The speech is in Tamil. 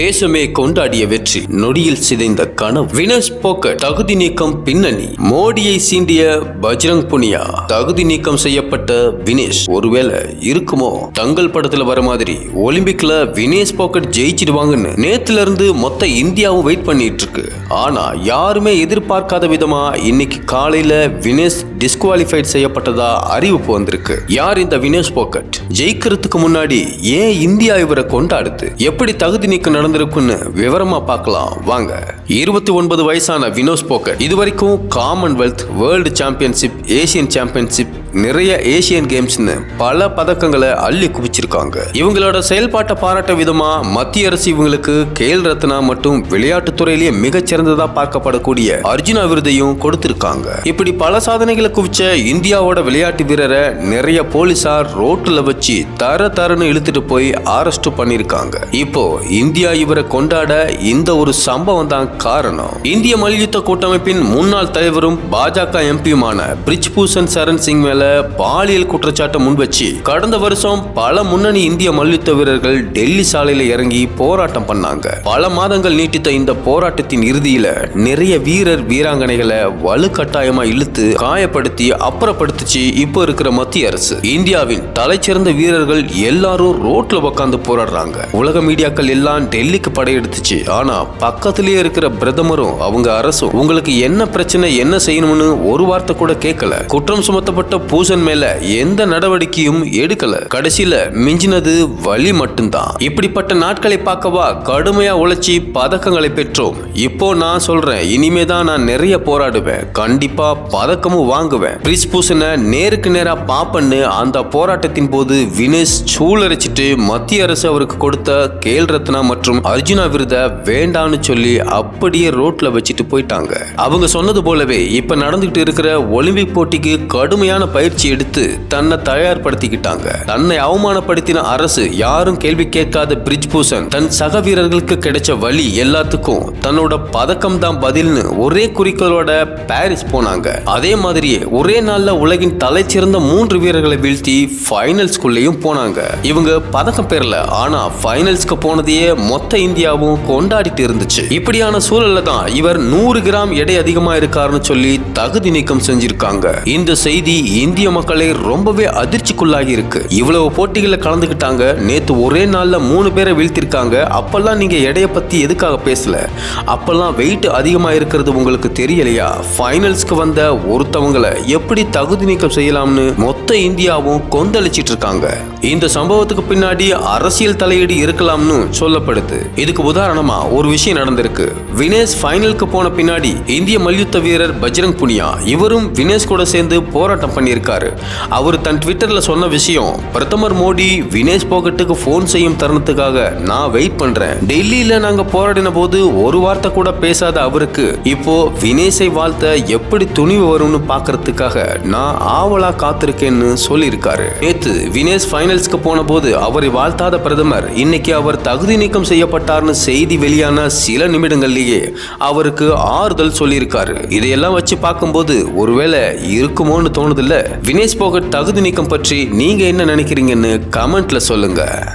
தேசமே கொண்டாடிய வெற்றி நொடியில் சிதைந்த கனவு. வினஸ் போக்க தகுதி நீக்கம் பின்னணி. மோடியை சீண்டிய பஜ்ரங் புனியா தகுதி நீக்கம் செய்யப்பட்ட வினேஷ். ஒருவேளை இருக்குமோ? தங்கள் படத்துல வர மாதிரி ஒலிம்பிக்ல வினேஷ் போக்கட் ஜெயிச்சிடுவாங்கன்னு நேத்துல இருந்து மொத்த இந்தியாவும் வெயிட் பண்ணிட்டு இருக்கு ஆனா யாருமே எதிர்பார்க்காத விதமா இன்னைக்கு காலையில வினேஷ் டிஸ்குவாலிஃபைட் செய்யப்பட்டதா அறிவிப்பு வந்திருக்கு. யார் இந்த வினேஷ் போக்கட்? ஜெயிக்கிறதுக்கு முன்னாடி ஏன் இந்தியா இவரை கொண்டாடுது? எப்படி தகுதி நீக்கம் நடந்திருக்குன்னு விவரமா பார்க்கலாம். வாங்க. இருபத்தி ஒன்பது வயசான வினோஸ் போக்கர். இதுவரைக்கும் Commonwealth world championship Asian championship நிறைய ஏசியன் கேம்ஸ்னு பல பதக்கங்களை அள்ளி குவிச்சிருக்காங்க. இவங்களோட செயல்பாட்டை பாராட்ட விதமா மத்திய அரசு இவங்களுக்கு கேல் ரத்னா மற்றும் விளையாட்டுத்துறையிலேயே மிகச்சிறந்ததா பார்க்கப்படக்கூடிய அர்ஜுனா விருதையும் கொடுத்திருக்காங்க. இப்படி பல சாதனைகளை குவிச்ச இந்தியாவோட விளையாட்டு வீரரை நிறைய போலீசார் ரோட்ல வச்சு தர தரன்னு இழுத்துட்டு போய் அரெஸ்ட் பண்ணிருக்காங்க. இப்போ இந்தியா இவரை கொண்டாட இந்த ஒரு சம்பவம் தான் காரணம். இந்திய மல்யுத்த கூட்டமைப்பின் முன்னாள் தலைவரும் பாஜக எம்பியுமான பிரிஜ்பூஷன் சரண் சிங் மேல பாலியல் குற்றச்சாட்டை முன்வச்சு கடந்த வருஷம் பல முன்னணி இந்திய மல்யுத்த வீரர்கள் டெல்லி சாலையில இறங்கி போராட்டம் பண்ணாங்க. பல மாதங்கள் நீட்டித்த இந்த போராட்டத்தின் இறுதியில நிறைய வீரர் வீராங்கனைகளை வலுக்கட்டாயமா இழுத்து காயப்படுத்தி அப்புறப்படுத்துச்சு இப்போ இருக்கிற மத்திய அரசு. இந்தியாவின் தலைச்சிறந்த வீரர்கள் எல்லாரும் ரோட்ல உட்காந்து போராடுறாங்க. உலக மீடியாக்கள் எல்லாம் டெல்லிக்கு படையெடுத்துச்சு. ஆனா பக்கத்திலேயே இருக்கிற பிரதமரும் அவங்க அரசும் உங்களுக்கு என்ன பிரச்சனை என்ன செய்யணும்னு ஒரு வார்த்தை கூட கேட்கல. குற்றம் சுமத்தப்பட்ட பூசன் மேல எந்த நடவடிக்கையும் எடுக்கல. கடைசியில மிஞ்சினது வலி மட்டும்தான். இப்படிப்பட்ட நாட்களை பார்க்கவா கடுமையா உழைச்சி பதக்கங்களை பெற்றோம். இப்போ நான் சொல்றேன் இனிமே தான் நான் நிறைய போராடுவேன். கண்டிப்பா பதக்கமும் வாங்குவேன். பிரிஸ் பூசனை நேருக்கு நேரா பாப்பன்னு அந்த போராட்டத்தின் போது வினேஷ் சூழரிச்சிட்டு மத்திய அரசு அவருக்கு கொடுத்த கேல் ரத்னா மற்றும் மற்றும் அர்ஜுனா விருதை வேண்டான்னு சொல்லி அப்படியே ரோட்ல வச்சுட்டு போயிட்டாங்க. அவங்க சொன்னது போலவே இப்ப நடந்துகிட்டு இருக்கிற ஒலிம்பிக் போட்டிக்கு கடுமையான பயிற்சி எடுத்து தன்னை தயார்படுத்திக்கிட்டாங்க. தன்னை அவமானப்படுத்தின அரசு யாரும் கேள்வி கேட்காத பிரிஜ் பூசன் தன் சக வீரர்களுக்கு கிடைச்ச வழி எல்லாத்துக்கும் தன்னோட பதக்கம் தான் பதில்னு ஒரே குறிக்கோளோட பாரிஸ் போனாங்க. அதே மாதிரியே ஒரே நாள்ல உலகின் தலைச்சிறந்த மூன்று வீரர்களை வீழ்த்தி ஃபைனல்ஸ்குள்ளேயும் போனாங்க. இவங்க பதக்கம் பெறல ஆனா ஃபைனல்ஸ்க்கு போனதையே மொத்த இந்தியாவும் கொண்டாடிட்டு இருந்துச்சு. இப்படியான சூழல்ல தான் இவர் நூறு கிராம் எடை அதிகமா இருக்காருன்னு சொல்லி தகுதி நீக்கம் செஞ்சிருக்காங்க. இந்த செய்தி இந்திய மக்களை ரொம்பவே அதிர்ச்சிக்குள்ளாகி இருக்கு. இவ்வளவு போட்டிகளில் கலந்துக்கிட்டாங்க நேத்து ஒரே நாள்ல மூணு பேரை வீழ்த்திருக்காங்க. அப்பெல்லாம் நீங்க எடையை பத்தி எதுக்காக பேசல? அப்பெல்லாம் வெயிட் அதிகமா இருக்கிறது உங்களுக்கு தெரியலையா? ஃபைனல்ஸ்க்கு வந்த ஒருத்தவங்களை எப்படி தகுதி நீக்கம் செய்யலாம்னு மொத்த இந்தியாவும் கொந்தளிச்சிட்டு இருக்காங்க. இந்த சம்பவத்துக்கு பின்னாடி அரசியல் தலையீடு இருக்கலாம்னு சொல்லப்படுது. இதுக்கு உதாரணமா ஒரு விஷயம் நடந்திருக்கு. வினேஷ் ஃபைனலுக்கு போன பின்னாடி இந்திய மல்யுத்த வீரர் பஜ்ரங் புனியா இவரும் வினேஷ் கூட சேர்ந்து போராட்டம் பண்ணியிருக்காரு. அவர் தன் ட்விட்டர்ல சொன்ன விஷயம் பிரதமர் மோடி வினேஷ் போகட்டுக்கு ஃபோன் செய்யும் தருணத்துக்காக நான் வெயிட் பண்றேன். டெல்லியில நாங்க போராடின போது ஒரு வார்த்தை கூட பேசாத அவருக்கு. இப்போ வினேஷை வாழ்த்த எப்படி துணிவு வரும்னு பாக்குறதுக்காக நான் ஆவலா காத்திருக்கேன்னு சொல்லியிருக்காரு. நேத்து வினேஷ் ஃபைனல்ஸ்க்கு போன போது அவரை வாழ்த்தாத பிரதமர் இன்னைக்கு அவர் தகுதி நீக்கம் செய்யப்பட்டார்னு செய்தி வெளியான சில நிமிடங்கள்லேயே அவருக்கு ஆறுதல் சொல்லியிருக்காரு. இதையெல்லாம் வச்சு பார்க்கும்போது ஒருவேளை இருக்குமோன்னு தோணுதில்ல? வினேஷ் போகட் தகுதி நீக்கம் பற்றி நீங்க என்ன நினைக்கிறீங்கன்னு கமெண்ட்ல சொல்லுங்க.